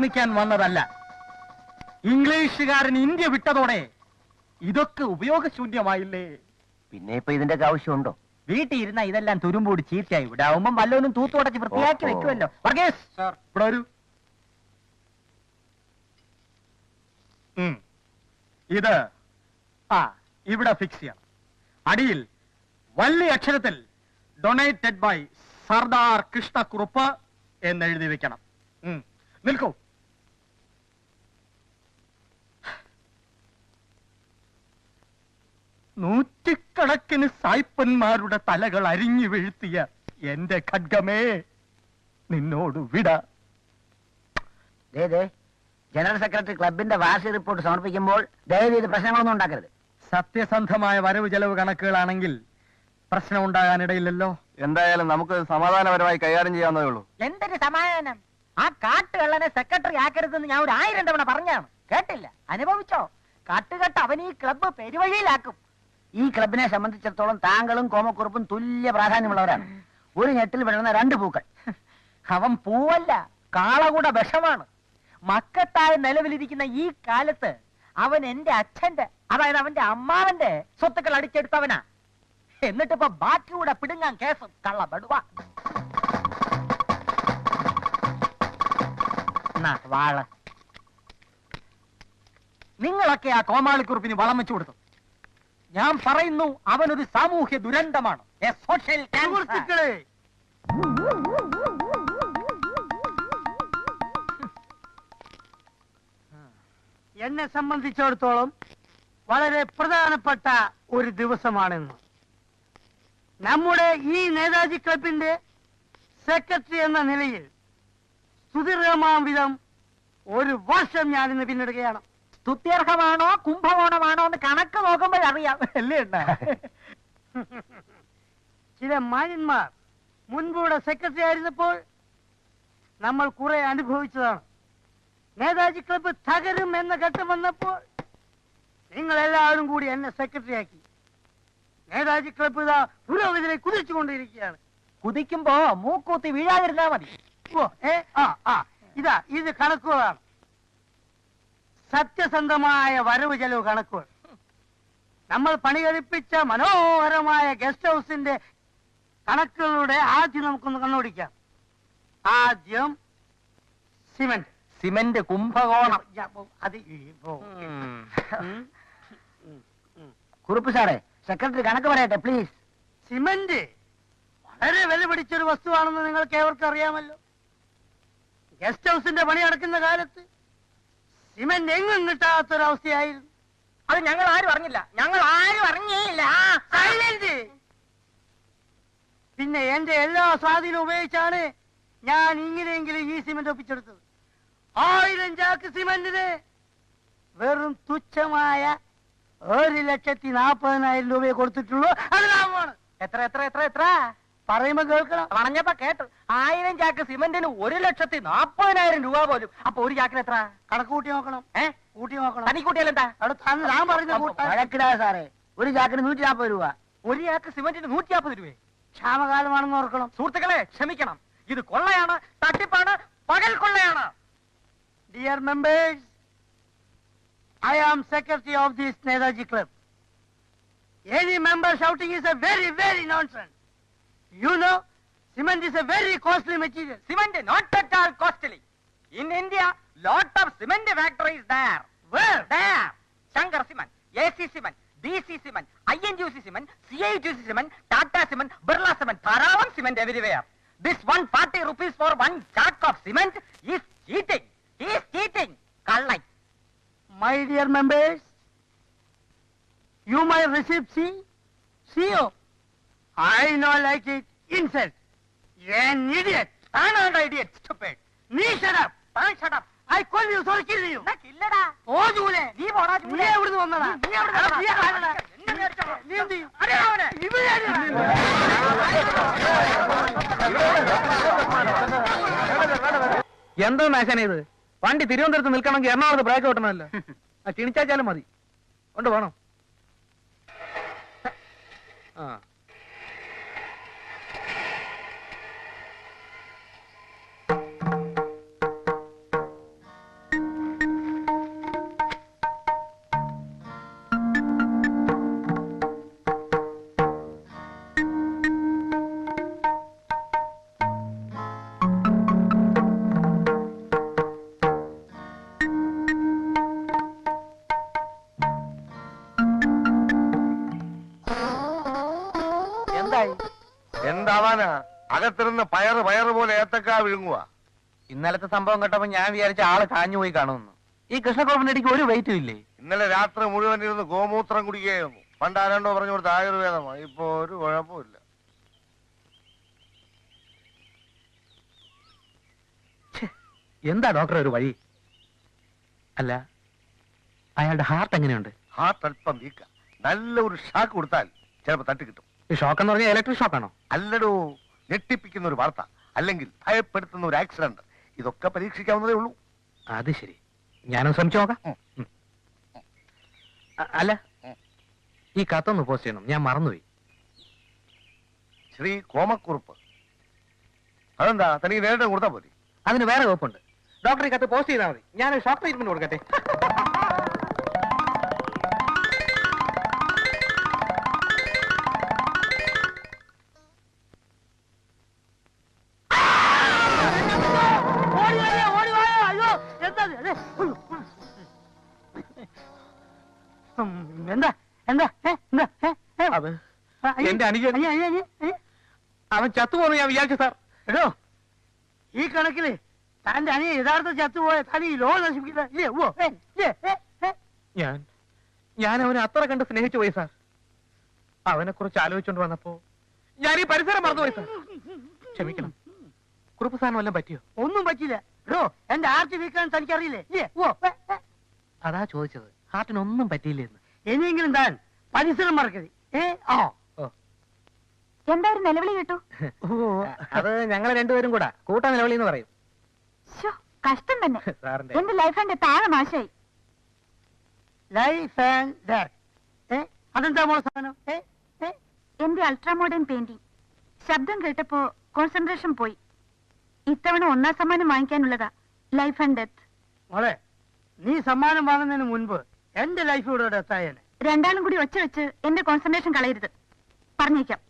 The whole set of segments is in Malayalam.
ആക്രമിക്കാൻ വന്നതല്ല. ഇംഗ്ലീഷുകാരൻ ഇന്ത്യ വിട്ടതോടെ ഇതൊക്കെ ഉപയോഗശൂന്യമായില്ലേ? പിന്നെ ഇപ്പൊ ഇതിന്റെ ആവശ്യമുണ്ടോ? വീട്ടിൽ ഇരുന്ന ഇതെല്ലാം തുരുമ്പൂടി ചീത്തയായി ഇവിടെ ആവുമ്പം വല്ലവനും തൂത്തുടച്ച് വൃത്തിയാക്കി ഓഹോ. വെക്കുമല്ലോ. വർഗീസ്! സാർ. ഇവിടെ വരൂ. ഉം. ഇത് ആ ഇവിടെ ഫിക്സ് ചെയ്യാം. അടിയിൽ വലിയ അക്ഷരത്തിൽ ഡൊണേറ്റഡ് ബൈ സർദാർ കൃഷ്ണക്കുറുപ്പ് എന്ന് എഴുതി വെക്കണം. ഉം. നിൽക്കൂ. നൂറ്റിക്കണക്കിന് സായ്പന്മാരുടെ തലകൾ അരിഞ്ഞു വീഴ്ത്തിയ എന്റെ ഖഡ്ഗമേ നിന്നോട് വിട. ദേ ദേ ജനറൽ സെക്രട്ടറി ക്ലബിന്റെ വാർഷിക റിപ്പോർട്ട് സമർപ്പിക്കുമ്പോൾ ദയവ് ചെയ്ത് പ്രശ്നങ്ങളൊന്നും ഉണ്ടാക്കരുത്. സത്യസന്ധമായ വരവ് ചെലവ് കണക്കുകളാണെങ്കിൽ പ്രശ്നം ഉണ്ടാകാനിടയില്ലല്ലോ എന്തായാലും നമുക്ക് സമാധാനപരമായി കൈകാര്യം ചെയ്യാവുന്നതേ ഉള്ളൂ. എന്തൊരു സമാധാനം? ആ കാട്ടുകള്ളനെ സെക്രട്ടറി ആക്കരുതെന്ന് ഞാൻ ഒരു ആയിരം തവണ പറഞ്ഞാണ് കേട്ടില്ല? അനുഭവിച്ചോ? കാട്ടുകെട്ട് അവൻ ഈ ക്ലബ്ബ് പെരുവഴിയിലാക്കും. ഈ ക്ലബിനെ സംബന്ധിച്ചിടത്തോളം താങ്കളും കോമക്കുറുപ്പും തുല്യ പ്രാധാന്യമുള്ളവരാണ്. ഒരു ഞെട്ടിൽ വിടുന്ന രണ്ട് പൂക്കൾ. അവൻ പൂവല്ല കാളകൂട വിഷമാണ്. മക്കത്തായ നിലവിലിരിക്കുന്ന ഈ കാലത്ത് അവൻ എന്റെ അച്ഛന്റെ അതായത് അവന്റെ അമ്മാവന്റെ സ്വത്തുക്കൾ അടിച്ചെടുത്തവനാ. എന്നിട്ടിപ്പോ ബാക്കിയൂടെ പിടുങ്ങാൻ കേസ് കള്ളപ്പെടുവ. നിങ്ങളൊക്കെ ആ കോമാളിക്കുറിപ്പിന് വളം വെച്ചു കൊടുത്തു. ഞാൻ പറയുന്നു അവനൊരു സാമൂഹ്യ ദുരന്തമാണ്. cancer. സുഹൃത്തുക്കളെ. എന്നെ സംബന്ധിച്ചിടത്തോളം വളരെ പ്രധാനപ്പെട്ട ഒരു ദിവസമാണെന്ന്. നമ്മുടെ ഈ നേതാജി ക്ലബിന്റെ സെക്രട്ടറി എന്ന നിലയിൽ സുദീർഘമാം വിധം ഒരു വർഷം ഞാനിന്ന് പിന്നിടുകയാണ്. സ്തുത്യർഹമാണോ കുംഭകോണമാണോ എന്ന് കണക്ക് നോക്കുമ്പോഴറിയാം അല്ലേ അണ്ണാ? ചില മാന്യന്മാർ മുൻപൂടെ സെക്രട്ടറി ആയിരുന്നപ്പോൾ നമ്മൾ കുറെ അനുഭവിച്ചതാണ്. നേതാജി ക്ലബ്ബ് തകരും എന്ന ഘട്ടം വന്നപ്പോൾ നിങ്ങൾ എല്ലാവരും കൂടി എന്നെ സെക്രട്ടറി ആക്കി. നേതാജി ക്ലബ്ബ് ഇതാ പുരോഗതിയിലെ കുതിച്ചുകൊണ്ടിരിക്കുകയാണ്. കുതിക്കുമ്പോ മൂക്കൂത്തി വീഴാതിരുന്നാ മതി. ഇതാ ഇത് കണക്കുകളാണ്. സത്യസന്ധമായ വരവ് ചെലവ് കണക്കുകൾ. നമ്മൾ പണി കഴിപ്പിച്ച മനോഹരമായ ഗസ്റ്റ് ഹൗസിന്റെ കണക്കുകളുടെ ആദ്യം നമുക്കൊന്ന് കണ്ണോടിക്കാം. ആദ്യം സിമന്റ്. സിമന്റ് കുംഭകോണം. അത്. കുറുപ്പ് സാറേ സെക്രട്ടറി കണക്ക് പറയട്ടെ പ്ലീസ്. സിമന്റ് വളരെ വില പിടിച്ചൊരു വസ്തുവാണെന്ന് നിങ്ങൾക്ക് ഏവർക്കും അറിയാമല്ലോ ഗസ്റ്റ് ഹൗസിന്റെ പണി നടക്കുന്ന കാലത്ത് സിമന്റ് എങ്ങും കിട്ടാത്തൊരവസ്ഥയായിരുന്നു. അത് ഞങ്ങൾ ആരും അറിഞ്ഞില്ല. ഞങ്ങൾ ആരും അറിഞ്ഞേയില്ല. സൈലന്റ് പിന്നെ എന്റെ എല്ലാ സ്വാധീനം ഉപയോഗിച്ചാണ് ഞാൻ ഇങ്ങനെയെങ്കിലും ഈ സിമന്റ് ഒപ്പിച്ചെടുത്തത്. ആയിരം ചാക്ക് സിമന്റിന് വെറും തുച്ഛമായ ഒരു ലക്ഷത്തി നാൽപ്പതിനായിരം രൂപയെ കൊടുത്തിട്ടുള്ളൂ. അത് ലാഭമാണ് എത്ര എത്ര എത്ര എത്ര? പറയുമ്പോ കേൾക്കണം. പറഞ്ഞപ്പോ കേട്ടു. ആയിരം ചാക്ക് സിമന്റിന് ഒരു ലക്ഷത്തി നാപ്പതിനായിരം രൂപ പോലും. അപ്പൊ ഒരു ചാക്കിന് എത്ര? കണക്ക് കൂട്ടി നോക്കണം. ഏ? കൂട്ടി നോക്കണം. തനി കൂട്ടിയാലെന്താ അവിടെ ഞാൻ പറഞ്ഞ കൂട്ടാൻ വഴക്കിടാതെ സാറേ. ഒരു ചാക്കിന് നൂറ്റി നാൽപ്പത് രൂപ. ഒരു ചാക്ക് സിമന്റിന് നൂറ്റി നാൽപ്പത് രൂപയെ? ക്ഷാമകാലമാണെന്ന് ഓർക്കണം. സുഹൃത്തുക്കളെ ക്ഷമിക്കണം. ഇത് കൊള്ളയാണ് തട്ടിപ്പാണ് പകൽ കൊള്ളയാണ്. Dear members I am secretary of this Netaji Club. Any member shouting is a very, very nonsense. You know, cement is a very costly material. Cement not at all costly. In India, lot of cement factories there. Where? There. Shankar Cement, AC Cement, DC Cement, INGC Cement, CIGC Cement, Tata Cement, Birla Cement, Tharavan cement everywhere. This 140 rupees for one sack of cement is cheating. He is cheating. Kallai. My dear members, you might receive C, CO. I know like it, insult. You're an idiot. താനാണ് idiot, stupid. നീ shut up. താൻ shut up. I call you, sorry, kill you. ഇല്ലടാ. ഓ ജൂലെ നീ പോടാ നീ. എവിടുന്ന് വന്നടാ നീ എവിടുന്ന് നീ ആരാടാ? എന്നെ മേടിച്ചോ. നീ എന്ത് ചെയ്യും? അറിയാം അവനെ. എന്തോ മേശന ഇത് വണ്ടി തിരുവനന്തപുരത്ത് നിൽക്കണമെങ്കിൽ എറണാകുളത്ത് ബ്രേക്ക് കിട്ടണമല്ലോ ആ ക്ഷണിച്ചാച്ചാലും മതി കൊണ്ട് പോണം ആ അകത്തിരുന്ന് പയറ് പയറ് പോലെ ഏത്തക്കാ വിഴുങ്ങുക ഇന്നലത്തെ സംഭവം കേട്ടപ്പോ ഞാൻ വിചാരിച്ച ആൾ കാഞ്ഞു പോയി കാണുമെന്ന്. ഈ കൃഷ്ണക്കുറപ്പിന്റെ ഇടയ്ക്ക് ഒരു വെയിറ്റും ഇല്ലേ? ഇന്നലെ രാത്രി മുഴുവൻ ഇരുന്ന് ഗോമൂത്രം കുടിക്കുകയായിരുന്നു. പണ്ട് ആരാണ്ടോ പറഞ്ഞു കൊടുത്ത ആയുർവേദമാണ്. ഇപ്പൊ ഒരു കുഴപ്പമില്ല എന്താ ഡോക്ടർ ഒരു വഴി? അല്ല അയാളുടെ ഹാർട്ട് എങ്ങനെയുണ്ട്? ഹാർട്ട് അല്പം വീക്ക. നല്ല ഒരു ഷാക്ക് കൊടുത്താൽ ചിലപ്പോ തട്ടി കിട്ടും. ഷോക്ക് എന്ന് പറഞ്ഞാൽ ഇലക്ട്രിക് ഷോക്കാണോ അല്ലടോ ഞെട്ടിപ്പിക്കുന്ന ഒരു വാർത്ത അല്ലെങ്കിൽ ഭയപ്പെടുത്തുന്ന ഒരു ആക്സിഡന്റ് ഇതൊക്കെ പരീക്ഷിക്കാവുന്നതേ ഉള്ളൂ. അത് ശരി. ഞാനൊന്ന് ശ്രമിച്ചു നോക്കാം. അല്ല ഈ കത്തൊന്ന് പോസ്റ്റ് ചെയ്യണം. ഞാൻ മറന്നുപോയി. ശ്രീ കോമക്കുറുപ്പ്. അതെന്താ തനിക്ക് നേരിട്ട് കൊടുത്താൽ പോരെ? അതിന് വേറെ വകുപ്പുണ്ട്. ഡോക്ടർ ഈ കത്ത് പോസ്റ്റ് ചെയ്താൽ മതി. ഞാൻ ഷോക്ക് ട്രീറ്റ്മെന്റ് കൊടുക്കട്ടെ. എന്റെ അനുജൻ. അയ്യോ, അയ്യോ, അയ്യോ, അയ്യോ. അവൻ ചത്തുപോന്ന് ഞാൻ വിചാരിച്ചു സാർ. എടോ ഈ കണക്കിൽ താന്റെ അനിയ യഥാർത്ഥ ചത്തുപോയ താൻ ഈ ലോകം നശിപ്പിക്കില്ല. ഞാൻ ഞാൻ അവനെ അത്ര കണ്ട് സ്നേഹിച്ചു പോയി സാർ. അവനെ കുറിച്ച് ആലോചിച്ചുകൊണ്ട് വന്നപ്പോ ഞാൻ ഈ പരിസരം മറന്നുപോയി സാർ. ക്ഷമിക്കണം. കുറുപ്പ് സാധനം വല്ലതും പറ്റിയോ? ഒന്നും പറ്റില്ല എടോ എന്റെ ആർച്ച് വീക്കാൻ തനിക്കറിയില്ലേ. അതാ ചോദിച്ചത്. ഹാർട്ടിനൊന്നും പറ്റിയില്ലെന്ന് ഇനിയെങ്കിലും താൻ പരിസരം മറക്കരുത്. ഏ ആ. എന്താ ഒരു നിലവിളി കേട്ടു. അത് ഞങ്ങൾ രണ്ടുപേരും കൂടാ. കൂട്ടാ നിലവിളി എന്ന് പറയും കഷ്ടം തന്നെ. എന്റെ ലൈഫ് ആൻഡ് താഴെ നാശായി ലൈഫ് ആൻഡ് അതെന്താ മോൾ സാധനം? എന്റെ അൾട്രാമോഡേൺ പെയിന്റിംഗ് ശബ്ദം കേട്ടപ്പോ കോൺസെൻട്രേഷൻ പോയി. ഇത്തവണ ഒന്നാം സമ്മാനം വാങ്ങിക്കാനുള്ളതാ. ലൈഫ് ആൻഡ് ഡെത്ത് മോളെ നീ സമ്മാനം വാങ്ങുന്നതിന് മുൻപ് എന്റെ ലൈഫ് ഇവിടെ ഡെത്തായേനെ രണ്ടാളും കൂടി ഒച്ച വെച്ച് എന്റെ കോൺസെൻട്രേഷൻ കളയരുത്. പറഞ്ഞേക്കാം.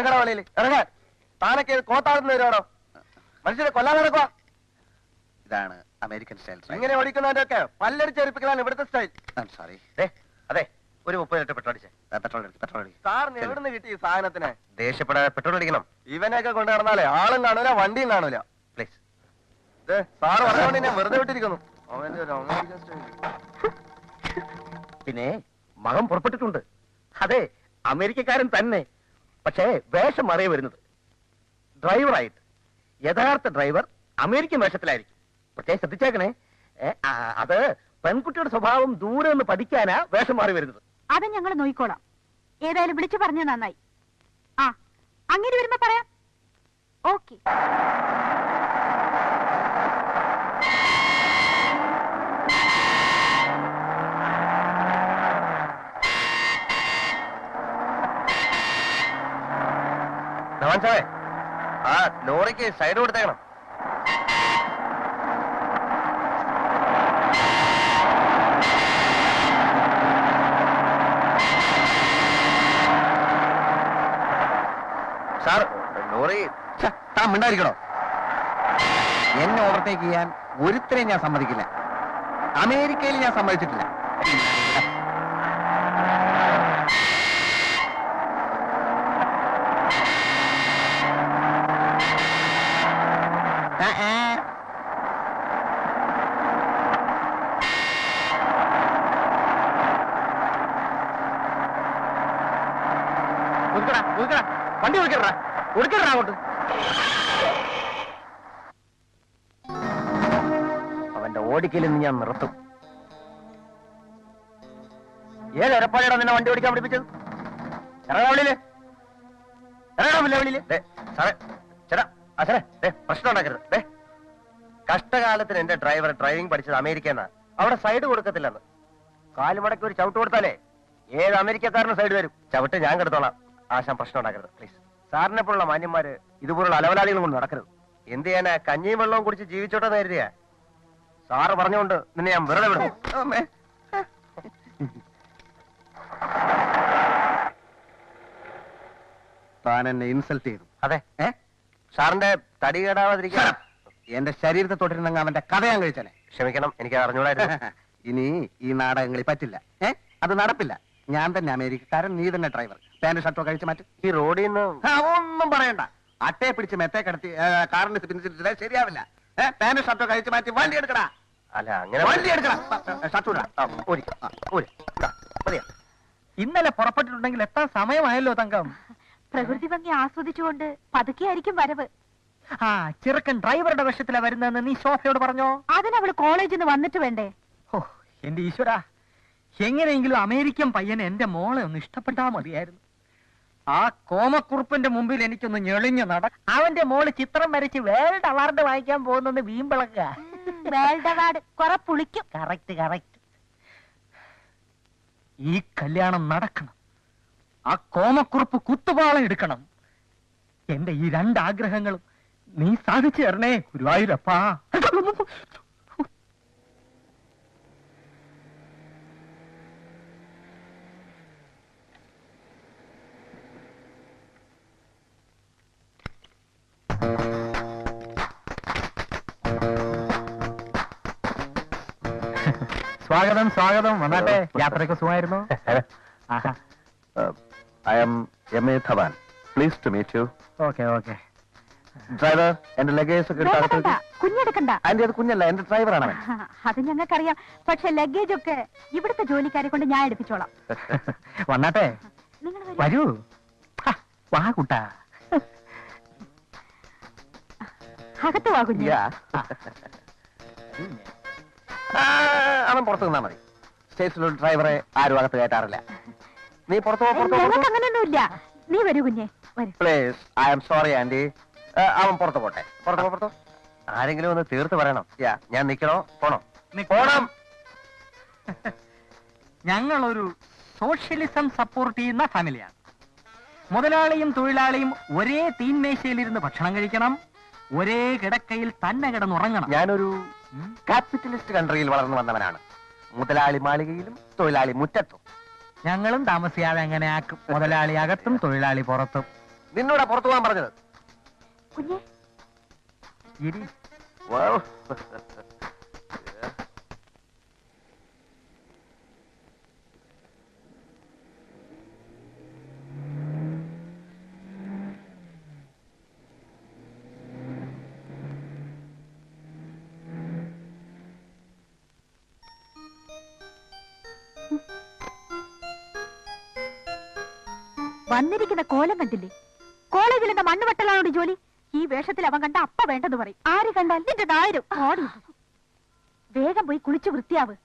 ഇറങ്ങണ വളിയിൽ ഇറങ്ങാൻ താനൊക്കെ കോത്താടുന്ന വരുവാണോ? മനുഷ്യരെ കൊല്ലാൻ നടക്കുക ഇതാണ് അമേരിക്കൻ സ്റ്റൈൽ ഇങ്ങനെ ഓടിക്കുന്നതിന്റെ ഒക്കെ പല്ലടിച്ചേരിപ്പിക്കലാണ് ഇവിടുത്തെ സ്റ്റൈൽ. സോറി അതെ ഒരു മുപ്പത് ലിറ്റർ പെട്രോൾ അടിച്ചേ. പെട്രോൾ പെട്രോൾ സാറിന് എവിടുന്ന് കിട്ടി ഈ സാധനത്തിന്. ദേഷ്യപ്പെടാതെ പെട്രോൾ അടിക്കണം. ഇവനെയൊക്കെ കൊണ്ടു നടന്നാലേ ആളും കാണൂല വണ്ടിയും കാണൂല. പ്ലീസ് ദേ, സാറ് പറഞ്ഞുകൊണ്ട് ഞാൻ വെറുതെ വിട്ടിരിക്കുന്നു. അവന്റെ ഒരു അമേരിക്കൻ സ്റ്റൈൽ. പിന്നെ മകം പുറപ്പെട്ടിട്ടുണ്ട്. അതെ അമേരിക്കക്കാരൻ തന്നെ. പക്ഷേ വേഷം മാറിയ വരുന്നത്. ഡ്രൈവറായിട്ട്. യഥാർത്ഥ ഡ്രൈവർ അമേരിക്കൻ വേഷത്തിലായിരിക്കും. പക്ഷേ ശ്രദ്ധിച്ചേക്കണേ. അത് പെൺകുട്ടിയുടെ സ്വഭാവം ദൂരെ നിന്ന് പഠിക്കാനാ വേഷം മാറി വരുന്നത്. അത് ഞങ്ങൾ നോക്കിക്കോളാം. ഏതായാലും വിളിച്ചു പറഞ്ഞ നന്നായി. ആ അങ്ങനെ വരുമ്പോ പറയാം. ഓക്കെ. സാറേ ആ ലോറിക്ക് സൈഡ് കൊടുത്തേക്കണം. സാർ ലോറി താൻ മിണ്ടായിരിക്കണോ എന്നെ ഓവർടേക്ക് ചെയ്യാൻ ഒരുത്തരെയും ഞാൻ സമ്മതിക്കില്ല. അമേരിക്കയിൽ ഞാൻ സമ്മതിച്ചിട്ടില്ല. നിന്ന് ഞാൻ നിർത്തും. ഏത് നിന്നെ വണ്ടി ഓടിക്കാൻ പഠിപ്പിച്ചത്? വെളിയിൽ ദേ, സാറേ ചേട്ടാ പ്രശ്നം ഉണ്ടാക്കരുത്. ദേ കഷ്ടകാലത്തിന് എന്റെ ഡ്രൈവർ ഡ്രൈവിംഗ് പഠിച്ചത് അമേരിക്കന്നാ അവിടെ സൈഡ് കൊടുക്കത്തില്ലെന്ന്. കാലുമടക്കി ഒരു ചവിട്ട് കൊടുത്താലേ ഏത് അമേരിക്കക്കാരനും സൈഡ് വരും. ചവിട്ട് ഞാൻ കെടുത്തോളാം. ആശാൻ പ്രശ്നം ഉണ്ടാക്കരുത് പ്ലീസ്. സാറിനെ പോലുള്ള മാന്യന്മാര് ഇതുപോലുള്ള അലവലാദികളും കൊണ്ട് നടക്കരുത്. എന്ത് ചെയ്യാനാ? കഞ്ഞിയും വെള്ളവും കുടിച്ച് ജീവിച്ചോട്ടെ നേരിയ സാറ് പറഞ്ഞുകൊണ്ട് നിന്നെ ഞാൻ വെറുതെ വിടും താൻ എന്നെ ഇൻസൾട്ട് ചെയ്തു. അതെ. ഏ? സാറിന്റെ തടി കേടാവാതിരിക്കാൻ എന്റെ ശരീരത്തെ തൊട്ടിരുന്നെങ്കിൽ അവന്റെ കഥ ഞാൻ കഴിച്ചാലേ ക്ഷമിക്കണം എനിക്ക് അറിഞ്ഞൂടായിരുന്നു ഇനി ഈ നാടകങ്ങളിൽ പറ്റില്ല. ഏ? അത് നടപ്പില്ല. ഞാൻ തന്നെ അമേരിക്കക്കാരൻ നീ തന്നെ ഡ്രൈവർ. പാന്റ് ഷർട്ടോ കഴിച്ച് മാറ്റി. ഈ റോഡിൽ നിന്ന് ഒന്നും പറയണ്ട. അട്ടയെ പിടിച്ച് മെത്തേ കടത്തി കാറിന്റെ ശരിയാവില്ല. ഏഹ് പാന്റ് ഷർട്ടോ കഴിച്ച് മാറ്റി വണ്ടി എടുക്കടാ. അല്ല അങ്ങനെ? ഇന്നലെ പുറപ്പെട്ടിട്ടുണ്ടെങ്കിൽ എത്താൻ സമയമായല്ലോ തങ്കം. പ്രകൃതി ഭംഗി ആസ്വദിച്ചുകൊണ്ട് പതുക്കെയായിരിക്കും വരവ്. ആ ചെറുക്കൻ ഡ്രൈവറുടെ വേഷത്തിലാ വരുന്നതെന്ന് നീ ശോഭയോട് പറഞ്ഞോ? അതിനവൾ കോളേജിൽ നിന്ന് വന്നിട്ട് വേണ്ടേ? ഓ എന്റെ ഈശ്വര. എങ്ങനെയെങ്കിലും അമേരിക്കൻ പയ്യനെ എന്റെ മോളെ ഒന്ന് ഇഷ്ടപ്പെട്ടാ മതിയായിരുന്നു. ആ കോമക്കുറുപ്പിന്റെ മുമ്പിൽ എനിക്കൊന്ന് ഞെളിഞ്ഞു നട അവന്റെ മോൾ ചിത്രം വരച്ച് വേൾഡ് അവാർഡ് വാങ്ങിക്കാൻ പോകുന്നെന്ന് വീമ്പിളക്ക വേൾഡ് കുറെ പുളിക്കും. Correct correct. ഈ കല്യാണം നടക്കണം. ആ കോമക്കുറുപ്പ് കുത്തുപാളം എടുക്കണം. എന്റെ ഈ രണ്ടാഗ്രഹങ്ങളും നീ സാധിച്ചു തരണേ ഗുരുവായൂരപ്പാ. സ്വാഗതം സ്വാഗതം. വന്നാട്ടെ യാത്രയൊക്കെ സുഖമായിരുന്നു? ആഹാ. I am M A Dhawan please to meet you okay okay. Driver എന്റെ ലഗേജ് ഒക്കെ കുഞ്ഞെടുക്കണ്ട. ആന്റി അത് കുഞ്ഞല്ല എന്റെ ഡ്രൈവറാണ് അത് ഞങ്ങൾക്കറിയാം. പക്ഷെ ലഗേജ് ഒക്കെ ഇവിടുത്തെ ജോലിക്കാരെ കൊണ്ട് ഞാൻ എടുപ്പിച്ചോളാം. വന്നാട്ടെ. നിങ്ങൾ വരൂ. വാ കുട്ടാ. അകത്ത് വാ കുഞ്ഞ. അവൻ പുറത്തു നിന്നാ മതി. സ്റ്റേഷനിലുള്ള ഡ്രൈവറെ ആരും അകത്ത് കയറ്റാറില്ല. നീ പുറത്തു പോ പുറത്തു ഞങ്ങൾക്ക് അങ്ങനെയൊന്നുമില്ല നീ വരൂ കുഞ്ഞെ വരൂ. Please I am sorry aunty അവൻ പുറത്തു പോട്ടെ. പുറത്തു പോ പുറത്തു ആരെങ്കിലും ഒന്ന് തീർത്ത് പറയണം. യാ ഞാൻ നിക്കണോ? പോണോ? പോണം. ഞങ്ങളൊരു സോഷ്യലിസം സപ്പോർട്ട് ചെയ്യുന്ന ഫാമിലിയാണ്. മുതലാളിയും തൊഴിലാളിയും ഒരേ തീൻമേശയിലിരുന്ന് ഭക്ഷണം കഴിക്കണം. ഒരേ കിടക്കയിൽ തന്നെ കിടന്നുറങ്ങണം. ഞാനൊരു ക്യാപിറ്റലിസ്റ്റ് കൺട്രിയിൽ വളർന്നു വന്നവനാണ്. മുതലാളി മാളികയിലും തൊഴിലാളി മുറ്റത്തും. ഞങ്ങളും താമസിയാതെ അങ്ങനെ ആക്കും? മുതലാളി അകത്തും തൊഴിലാളി പുറത്തും. നിന്നോടാ പുറത്തു പോകാൻ പറഞ്ഞത്. ഇരി. വന്നിരിക്കുന്ന കോലം കണ്ടില്ലേ? കോളേജിൽ വെട്ടലാണോട് ജോലി. ഈ വേഷത്തിൽ അവൻ കണ്ട അപ്പ വേണ്ടെന്ന് പറയും. ആര് കണ്ടാൽ നിന്റെ നായരും. ഓടി വേഗം പോയി കുളിച്ച് വൃത്തിയാവ്?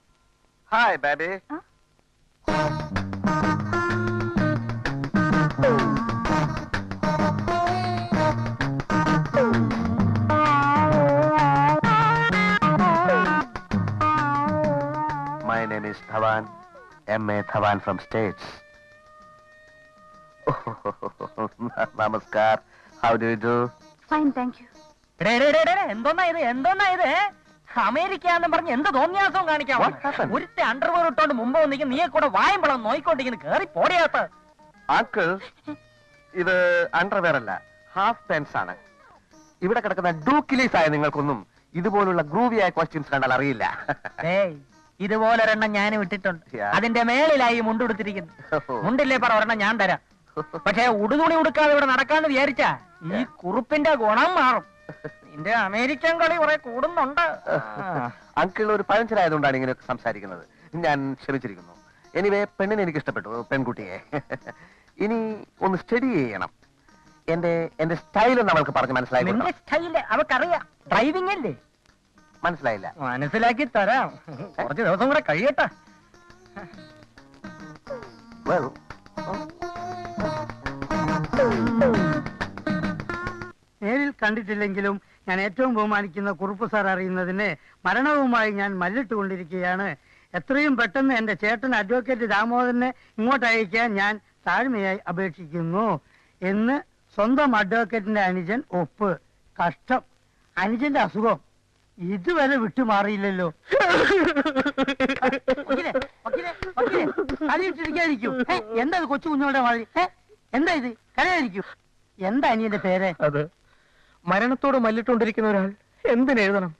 My name is Dhawan, M.A. Dhawan from States. Namaskar. How do you fine thank you എന്തോന്നാ ഇത്? എന്തോന്നാ ഇത്? അമേരിക്ക എന്ന് പറഞ്ഞ് എന്ത് തോന്നിയാസവും കാണിക്കാം? ഒരുത്തെ അണ്ടർവെയർ ഇട്ടോണ്ട് മുമ്പ് വന്നിരിക്കും നീയെ കൂടെ വായമ്പളം നോയിക്കൊണ്ടിരിക്കുന്നു. കേറി പോടിയാത്ത Uncle, ഇത് അണ്ടർവെയർ അല്ല ഹാഫ് പാൻസ് ആണ്. ഇവിടെ കിടക്കുന്ന ഡൂക്കിലീസ് ആയ നിങ്ങൾക്കൊന്നും ഇതുപോലുള്ള ഗ്രൂവിയായ ക്വസ്റ്റ്യൻസ് കണ്ടാൽ അറിയില്ല. ഏയ് ഇതുപോലൊരെണ്ണം ഞാൻ വിട്ടിട്ടുണ്ട് അതിന്റെ മേളിലായി മുണ്ടുടുത്തിരിക്കുന്നു മുണ്ടില്ലേ പറ ഒരെണ്ണം ഞാൻ തരാം. പക്ഷേ ഉടുതുണി ഉടുക്കാതെ ഇവിടെ നടക്കാന്ന് വിചാരിച്ച ഈ കുറുപ്പിന്റെ ഗുണം മാറും. നിന്റെ അമേരിക്കൻ കളി കുറെ കൂടുന്നുണ്ട്. അങ്കിൾ ഒരു പഴഞ്ചനായതുകൊണ്ടാണ് ഇങ്ങനെ സംസാരിക്കുന്നത്. ഞാൻ ക്ഷമിച്ചിരിക്കുന്നു. എനിവേ പെണ്ണിനെ എനിക്ക് ഇഷ്ടപ്പെട്ടു പെൺകുട്ടിയെ. ഇനി ഒന്ന് സ്റ്റഡി ചെയ്യണം. എന്റെ എന്റെ സ്റ്റൈൽ നമ്മൾക്ക് പറഞ്ഞ് മനസ്സിലായി നിന്റെ സ്റ്റൈൽ അവക്കറിയാം ഡ്രൈവിംഗ് അല്ലേ? മനസ്സിലായില്ല. മനസ്സിലാക്കി തരാം. കുറച്ച് ദിവസം കൂടെ കഴിയട്ടെ. Well, നേരിൽ കണ്ടിട്ടില്ലെങ്കിലും ഞാൻ ഏറ്റവും ബഹുമാനിക്കുന്ന കുറുപ്പ് സാർ അറിയുന്നതിന് മരണവുമായി ഞാൻ മല്ലിട്ടുകൊണ്ടിരിക്കുകയാണ്. എത്രയും പെട്ടെന്ന് എന്റെ ചേട്ടൻ അഡ്വക്കേറ്റ് ദാമോദരനെ ഇങ്ങോട്ട് അയക്കാൻ ഞാൻ താഴ്മയായി അപേക്ഷിക്കുന്നു. എന്ന് സ്വന്തം അഡ്വക്കേറ്റിന്റെ അനുജൻ ഒപ്പ്. കഷ്ടം. അനുജന്റെ അസുഖം. ഇതുവരെ വിട്ടുമാറിയില്ലല്ലോ. എന്താ കൊച്ചു കുഞ്ഞുങ്ങളുടെ മാറി എന്താ ഇത്? കരയായിരിക്കൂ എന്താ അനിയന്റെ പേര്? അത് മരണത്തോട് മല്ലിട്ടുകൊണ്ടിരിക്കുന്ന ഒരാൾ എന്തിനെഴുതണം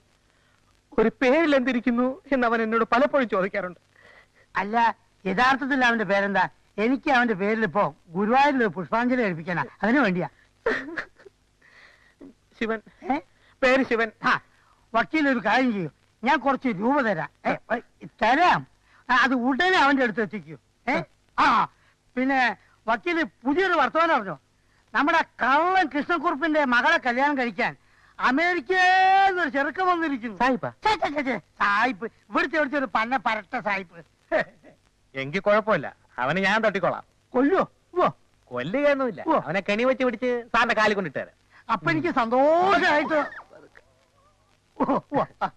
ഒരു പേരിൽ എന്തിരിക്കുന്നു എന്ന് അവൻ എന്നോട് പലപ്പോഴും ചോദിക്കാറുണ്ട്. അല്ല യഥാർത്ഥത്തിൽ അവന്റെ പേരെന്താ? എനിക്ക് അവന്റെ പേരിൽ ഇപ്പോ ഗുരുവായൂരിൽ ഒരു പുഷ്പാഞ്ജലി കഴിപ്പിക്കാനാ അതിനു വേണ്ടിയാ. ശിവൻ? പേര് ശിവൻ. ആ വക്കീൽ ഒരു കാര്യം ചെയ്യും. ഞാൻ കുറച്ച് രൂപ തരാം. തരാം. അത് ഉടനെ അവന്റെ അടുത്ത് എത്തിക്കൂ. ഏ? ആ പിന്നെ വക്കീൽ പുതിയൊരു വർത്തമാനം അറിഞ്ഞോ? നമ്മുടെ കള്ളൻ കൃഷ്ണക്കുറുപ്പിന്റെ മകളെ കല്യാണം കഴിക്കാൻ അമേരിക്കന്നൊരു ചെറുക്കം വന്നിരിക്കുന്നു. സായിപ്പ്. സായിപ്പ്. ഇവിടുത്തെ ഇവിടുത്തെ ഒരു പന്ന പരട്ട സായിപ്പ്. എങ്കിൽ കുഴപ്പമില്ല. അവനെ ഞാൻ തട്ടിക്കോളാം. കൊല്ലോ ഓ കൊല്ലുകയൊന്നുമില്ല. ഓ. അവനെ കെണി വെച്ച് പിടിച്ച് സാറിന്റെ കാലിൽ കൊണ്ടിട്ട് അപ്പൊ എനിക്ക് സന്തോഷമായിട്ട് ഓ, ഓ, ആ.